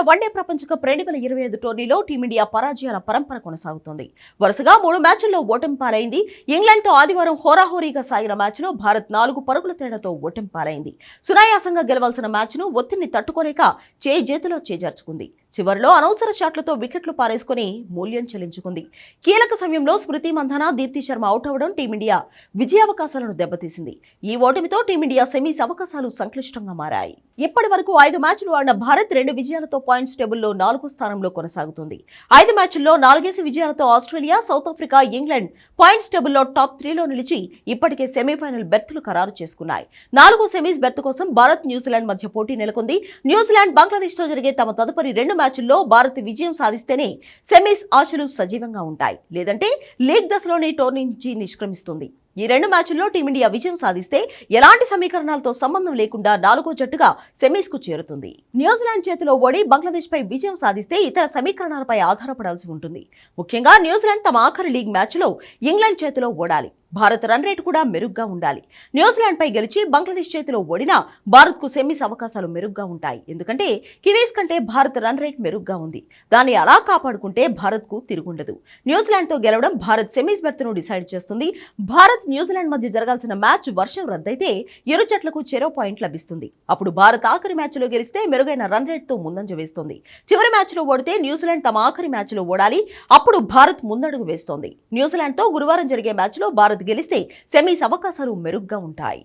మ్యాచ్ల వన్డే ప్రపంచ కప్ రెండు వేల ఇరవై ఐదు టోర్నీలో టీమిండియా పరాజయాల పరంపర కొనసాగుతోంది. వరుసగా మూడు మ్యాచ్ల్లో ఓటమి పాలైంది. ఇంగ్లాండ్తో ఆదివారం హోరాహోరీగా సాగిన మ్యాచ్లో భారత్ నాలుగు పరుగుల తేడాతో ఓటమి పాలైంది. సునాయాసంగా గెలవాల్సిన మ్యాచ్ను ఒత్తిడిని తట్టుకోలేక చే చేతిలో చేజార్చుకుంది. చివరిలో అనవసర షాట్లతో వికెట్లు పారేసుకుని మూల్యం చెల్లించుకుంది. కీలక సమయంలో స్మృతి మంధన దీప్తి శర్మ అవుట్ అవ్వడం టీమిండియా విజయావకాశాలను దెబ్బతీసింది. ఈ ఓటమితో టీమిండియా సెమీస్ అవకాశాలు సంక్లిష్టంగా మారాయి. ఇప్పటి వరకు ఐదు మ్యాచ్లు ఆడిన భారత్ రెండు విజయాలతో పాయింట్స్ టేబుల్లో నాలుగో స్థానంలో కొనసాగుతుంది. ఐదు మ్యాచ్ల్లో నాలుగేసి విజయాలతో Australia South Africa England points టేబుల్లో టాప్ త్రీలో నిలిచి ఇప్పటికే సెమీఫైనల్ బెర్త్లు ఖరారు చేసుకున్నాయి. నాలుగో సెమీస్ బెర్త్ కోసం భారత్ న్యూజిలాండ్ మధ్య పోటీ నెలకొంది. న్యూజిలాండ్ బంగ్లాదేశ్తో జరిగే తమ తదుపరి రెండు మ్యాచ్ల్లో భారత్ విజయం సాధిస్తేనే సెమీస్ ఆశలు సజీవంగా ఉంటాయి. లేదంటే లీగ్ దశలోనే టోర్నీ నుంచి నిష్క్రమిస్తుంది. ఈ రెండు మ్యాచ్ల్లో టీమిండియా విజయం సాధిస్తే ఎలాంటి సమీకరణాలతో సంబంధం లేకుండా నాలుగో జట్టుగా సెమీస్కు చేరుతుంది. న్యూజిలాండ్ చేతిలో ఓడి బంగ్లాదేశ్ పై విజయం సాధిస్తే ఇతర సమీకరణాలపై ఆధారపడాల్సి ఉంటుంది. ముఖ్యంగా న్యూజిలాండ్ తమ ఆఖరి లీగ్ మ్యాచ్లో ఇంగ్లాండ్ చేతిలో ఓడాలి. భారత్ రన్ రేటు కూడా మెరుగ్గా ఉండాలి. న్యూజిలాండ్పై గెలిచి బంగ్లాదేశ్ చేతిలో ఓడినా భారత్కు సెమీస్ అవకాశాలు మెరుగ్గా ఉంటాయి. ఎందుకంటే కివీస్ కంటే భారత్ రన్ రేట్ మెరుగ్గా ఉంది. దాన్ని అలా కాపాడుకుంటే భారత్కు తిరుగుండదు. న్యూజిలాండ్తో గెలవడం భారత్ సెమీస్ బెర్త్ను డిసైడ్ చేస్తుంది. భారత్ భారత్ న్యూజిలాండ్ మధ్య జరగాల్సిన మ్యాచ్ వర్షం రద్దయితే ఇరు జట్లకు చెరో పాయింట్ లభిస్తుంది. అప్పుడు భారత్ ఆఖరి మ్యాచ్లో గెలిస్తే మెరుగైన రన్ రేట్తో ముందంజ వేస్తుంది. చివరి మ్యాచ్లో ఓడితే న్యూజిలాండ్ తమ ఆఖరి మ్యాచ్లో ఓడాలి. అప్పుడు భారత్ ముందడుగు వేస్తోంది. న్యూజిలాండ్తో గురువారం జరిగే మ్యాచ్లో భారత్ గెలిస్తే సెమీస్ అవకాశాలు మెరుగ్గా ఉంటాయి.